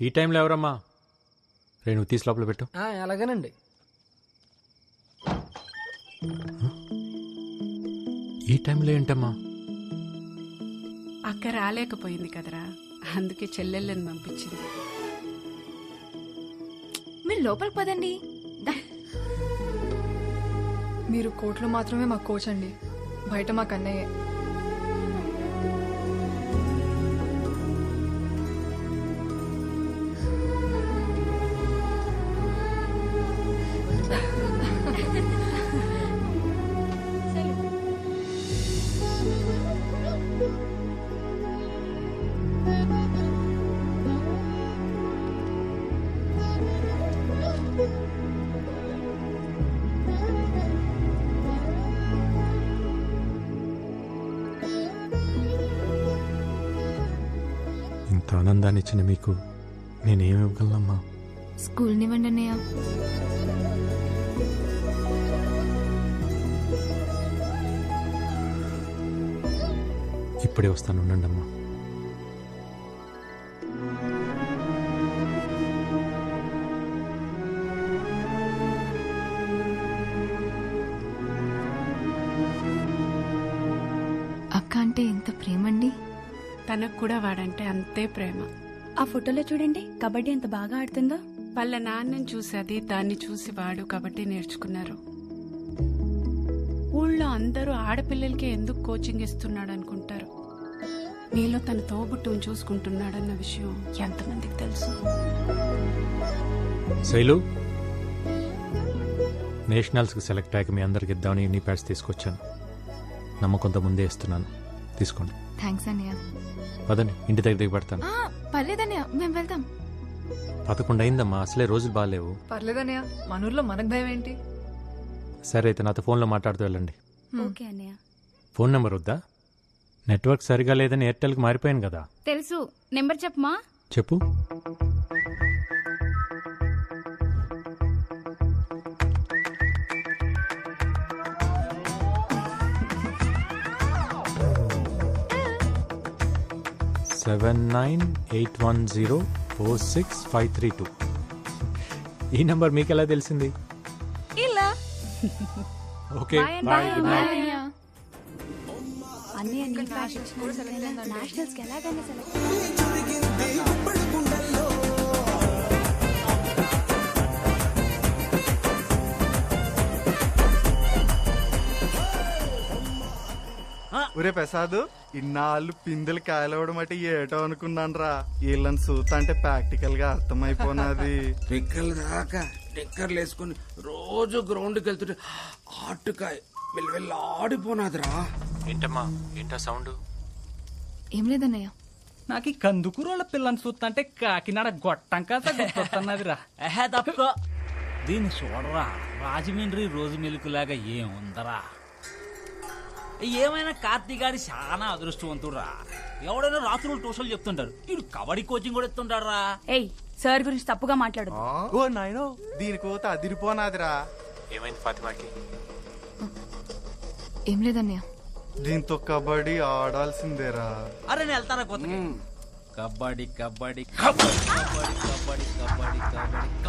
ఈ టైంలో ఎవరమ్మా? రే నువ్వు తీసి లోపల పెట్టు. ఆ, అలాగేనండి. ఈ టైంలో ఏంటమ్మా? అక్క రాలేకపోయింది కదరా. అందుకే చెల్లెళ్ళని పంపించింది. మీరు లోపలికి పదండి. దా. మీరు కోర్టులో మాత్రమే మా కోచ్ అండి బయట మాకు అన్నయ్యే. ఆనందాన్ని ఇచ్చిన మీకు నేనేమి ఇవ్వగలనమ్మా? స్కూల్ నివ్వండి అన్నయ్య ఇప్పుడే వస్తాను ఉండండి తనకు కూడా వాడంటే అంతే ప్రేమ. ఆ ఫోటోలో చూడండి కబడ్డీ ఎంత బాగా ఆడుతుందో. వాళ్ళ నాన్నని చూసి అది దాన్ని చూసి వాడు కాబట్టి నేర్చుకున్నారు. ఊళ్ళో అందరూ ఆడపిల్లలకి ఎందుకు కోచింగ్ ఇస్తున్నాడు అనుకుంటారు. మీలో తన తోబుట్టును చూసుకుంటున్నాడన్న విషయం ఎంతమందికి తెలుసు? శైలు నేషనల్స్కి సెలెక్ట్ అయ్యాక మీ అందరికి ఇద్దామని నీ ప్యాడ్స్ తీసుకొచ్చాను. నమ్మకంతో ముందే ఇస్తున్నాను. తీసుకోండి. థ్యాంక్స్ అన్నయ్య పదండి ఇంటి దగ్గర దిగి పెడతాను. ఆ, పర్లేదన్నయ్య మేము వెళ్దాం పదకొండు అయిందమ్మా అసలే రోజులు బాగాలేవు. పర్లేదన్నయ్య మన ఊర్లో మనకు భయం ఏంటి? సరే అయితే నాతో ఫోన్లో మాట్లాడుతూ వెళ్ళండి. ఓకే అన్నయ్య ఫోన్ నెంబర్ వద్దా? నెట్వర్క్ సరిగా లేదని ఎయిర్టెల్కి మారిపోయాను కదా. తెలుసు. నెంబర్ చెప్పమా చెప్పు. Seven nine eight one zero four six five three two ఈ నెంబర్ మీకు ఎలా తెలిసింది? ఇలా. ఓకే బాయ్ గుడ్ నైట్ అన్నయ్య. అన్నయ్య నీ నేషనల్స్కి ఎలాగైనా సెలెక్ట్ ఒరే ప్రసాద్ ఇన్నాళ్ళు పిందెలు కాయలవడం అంటే ఏటో అనుకున్నాను రా వీళ్ళని చూస్తా అంటే ప్రాక్టికల్గా అర్థమైపోనాది. పిక్కలు దాకా టిక్కర్లు వేసుకుని రోజు గ్రౌండ్కి వెళ్తుంటే ఆటుకాయ వెళ్ళి ఆడిపోనాదిరా. ఏంటమ్మా ఏంటా సౌండ్? ఏం లేదన్నయ్య. నాకు ఈ కందుకూరోళ్ళ పిల్లని చూస్తుంటే కాకినాడ గొట్టం కాస్త గుర్తొస్తున్నదిరా దీన్ని చూడరా రాజమండ్రి రోజు మెలుకులాగా ఏముందరా? ఏమైనా కార్తీగాడి చాలా అదృష్టవంతుడురా. ఎవడైనా రాత్రులు ట్యూషన్లు చెప్తుంటారు. వీడు కబడ్డీ కోచింగ్ కూడా ఇస్తుంటారా ఏయ్ సార్ గురించి తప్పుగా మాట్లాడు? ఓ నాయనో దీని కోత అదిరిపోనాదిరా. ఏమైంది ఫాతిమాకి? ఏం లేదన్నయ్య. దీంతో కబడ్డీ ఆడాల్సిందేరా. అరే నేను వెళ్తారా కబడ్డీ కబడ్డీ కబడ్డీ కబడ్డీ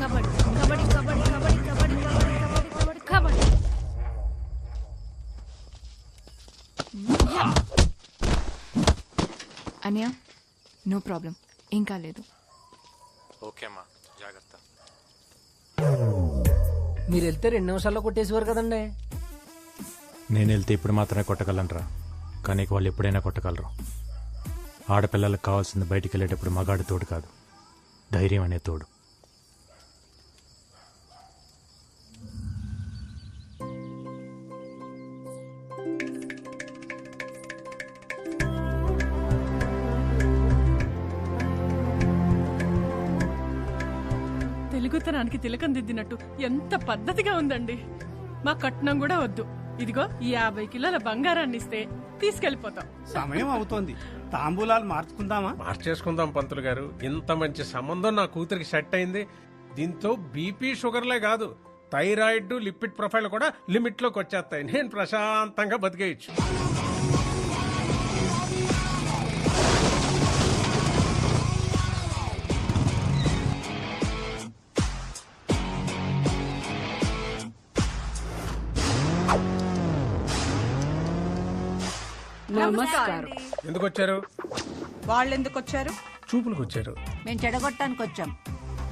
కబడ్డీ కబడ్డీ కబడ్డీ కబడ్డీ కబడ్డీ కబడ్డీ కబడ్డీ కబడ్డీ అన్నయ్య నో ప్రాబ్లం. ఏం కాలేదు ఓకే అమ్మా జాగ్రత్త. మీరు వెళ్తే రెండు నిమిషాల్లో కొట్టేసేవారు కదండి. నేను వెళ్తే ఇప్పుడు మాత్రమే కొట్టగలనరా. కానీ వాళ్ళు ఎప్పుడైనా కొట్టగలరు. ఆడపిల్లలకు కావాల్సింది బయటికి వెళ్ళేటప్పుడు మగాడి తోడు కాదు. ధైర్యం అనే తోడు. తెలుగుతనానికి తిలకం దిద్దినట్టు ఎంత పద్ధతిగా ఉందండి. మా కట్నం కూడా వద్దు. ఇదిగో ఈ యాభై కిలోల బంగారాన్ని ఇస్తే తీసుకెళ్ళిపోతాం సమయం అవుతోంది. తాంబూలాలు మార్చుకుందామా? మార్చేసుకుందాం పంతులు గారు. ఇంత మంచి సంబంధం నా కూతురికి సెట్ అయింది. దీంతో బీపీ షుగర్లే కాదు థైరాయిడ్ లిపిడ్ ప్రొఫైల్ కూడా లిమిట్లోకి వచ్చేస్తాయి. నేను ప్రశాంతంగా బతికేయచ్చు. నమస్కారం. ఎందుకు వచ్చారు వాళ్ళు ఎందుకు వచ్చారు చూపులకు వచ్చారు మేము చెడగొట్టడానికి వచ్చాం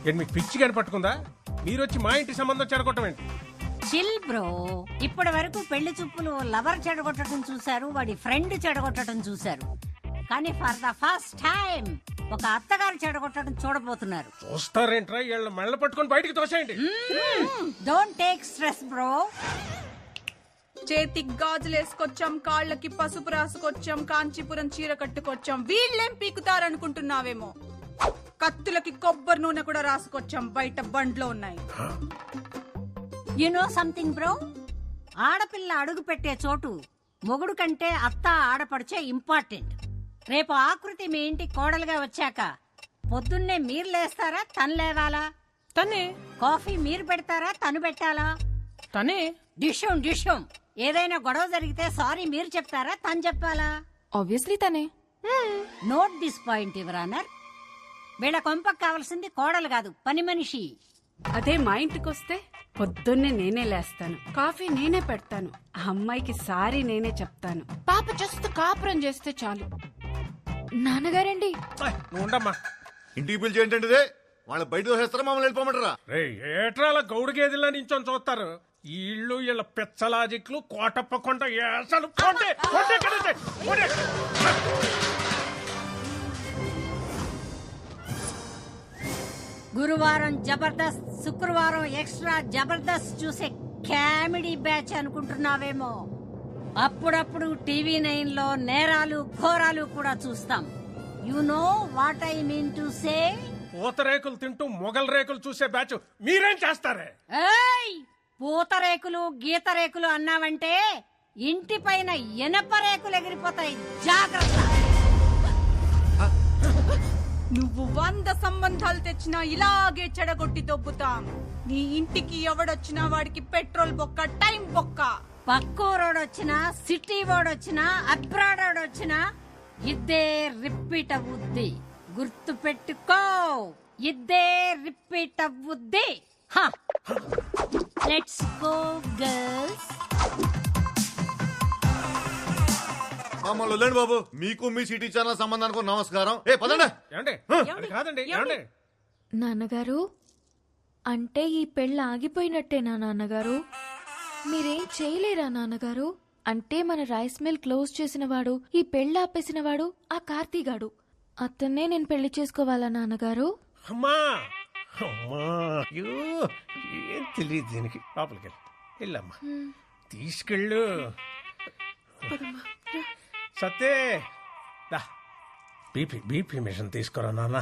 ఏంటి మీకు పిచ్చి కానీ పట్టుకుందా మీరు వచ్చి మా ఇంటి సంబంధం చెడగొట్టం ఏంటి? చిల్ బ్రో ఇప్పటి వరకు పెళ్ళి చూపులు లవర్ చెడగొట్టడం చూశారు వాడి ఫ్రెండ్ చెడగొట్టడం చూశారు. కానీ ఫర్ ద ఫస్ట్ టైం ఒక అత్తగారు చెడగొట్టడం చూడబోతున్నారు. చూస్తారేంట్రా వీళ్ళ మెళ్ళ పట్టుకొని బయటికి తోసేయండి. Don't take stress bro. చేతికి గాజులు వేసుకొచ్చాం కాళ్ళకి పసుపు రాసుకొచ్చాం కాంచీపురం చీర కట్టుకొచ్చాం. వీళ్ళేం పీకుతారనుకుంటున్నావేమో? కత్తులకి కొబ్బరి నూనె కూడా రాసుకొచ్చాం బయట బండ్లో ఉన్నాయి. యు నో సంథింగ్ బ్రో ఆడపిల్ల అడుగు పెట్టే చోటు మొగుడు కంటే అత్త ఆడపడిచే ఇంపార్టెంట్ రేపు ఆకృతి మీ ఇంటి కోడలుగా వచ్చాక పొద్దున్నే మీరు లేస్తారా తను లేవాలా? తనే. కాఫీ మీరు పెడతారా తను పెట్టాలా? తనే. డిషం డిషం ఏదైనా గొడవ జరిగితే సారీ మీరు చెప్తారా తను చెప్పాలా? ఆబ్వియస్లీ తనే. నోట్ దిస్ పాయింట్ యువరానర్ వీళ్ళ కొంపకు కావాల్సింది కోడలు కాదు పని మనిషి. అదే మా ఇంటికి వస్తే పొద్దున్నే నేనే లేస్తాను కాఫీ నేనే పెడతాను ఆ అమ్మాయికి సారీ నేనే చెప్తాను. పాప జస్ట్ కాపురం చేస్తే చాలు. నాన్నగారండి. ఏయ్, నువ్వు ఉండమ్మా. ఇంటికి పిలిచి ఏంటంటే వాళ్ళ బయట దోసేస్తారా మమ్మల్ని వెళ్ళిపోమంటారా? ఏట్రాల గౌడు గేదెలా నించొని చూస్తారు? ఈ ఇళ్ళు వీళ్ళ పెచ్చలాజిక్లు కోటప్ప కొండ ఏసలు ఇక్కడి నుంచి, పోండి. గురువారం జబర్దస్త్ శుక్రవారం ఎక్స్ట్రా జబర్దస్త్ చూసే కామెడీ బ్యాచ్ అనుకుంటున్నావేమో. అప్పుడప్పుడు టీవీ నైన్లో నేరాలు ఘోరాలు కూడా చూస్తాం. You know what I mean to say పూతరేకులు తింటూ మొగల్ రేకులు చూసే బ్యాచ్ మీరేం చేస్తారే? ఏయ్! పూతరేకులు గీత రేకులు అన్నావంటే ఇంటి పైన ఎనప రేకులు ఎగిరిపోతాయి. జాగ్రత్త. నువ్వు వంద సంబంధాలు తెచ్చినా ఇలాగే చెడగొట్టి దొబ్బుతాం. నీ ఇంటికి ఎవడొచ్చినా వాడికి పెట్రోల్ బొక్క టైం బొక్క. పక్కూరోడు వచ్చినా సిటీ వాడు వచ్చినా అబ్రాడ్ వచ్చినా ఇద్దే రిపీట్ అవ్వుద్ది గుర్తు పెట్టుకో ఇద్దే రిపీట్ అవ్వుద్ది లెట్స్ గో గర్ల్స్ మమ్మల్ని వదిలేండి బాబు. మీకు మీ సిటీ ఛానల్ సంబంధానికి నమస్కారం. ఏ పదండి. ఏమండి? అది కాదండి ఏమండి? నాన్నగారు అంటే ఈ పెళ్ళ ఆగిపోయినట్టేనా నాన్నగారు? మీరేం చేయలేరా నాన్నగారు? అంటే మన రైస్ మిల్ క్లోజ్ చేసిన వాడు ఈ పెళ్ళ ఆపేసిన వాడు ఆ కార్తీగాడు. అతన్నే నేను పెళ్ళి చేసుకోవాలా నాన్నగారు? అమ్మా! అమ్మా అయ్యో ఏం తెలియదు దీనికి. లోపలికి వెళ్ళి వెళ్ళమ్మా తీసుకెళ్ళు. సత్తే దా. బీపీ బీపీ మిషన్ తీసుకురా నాన్న.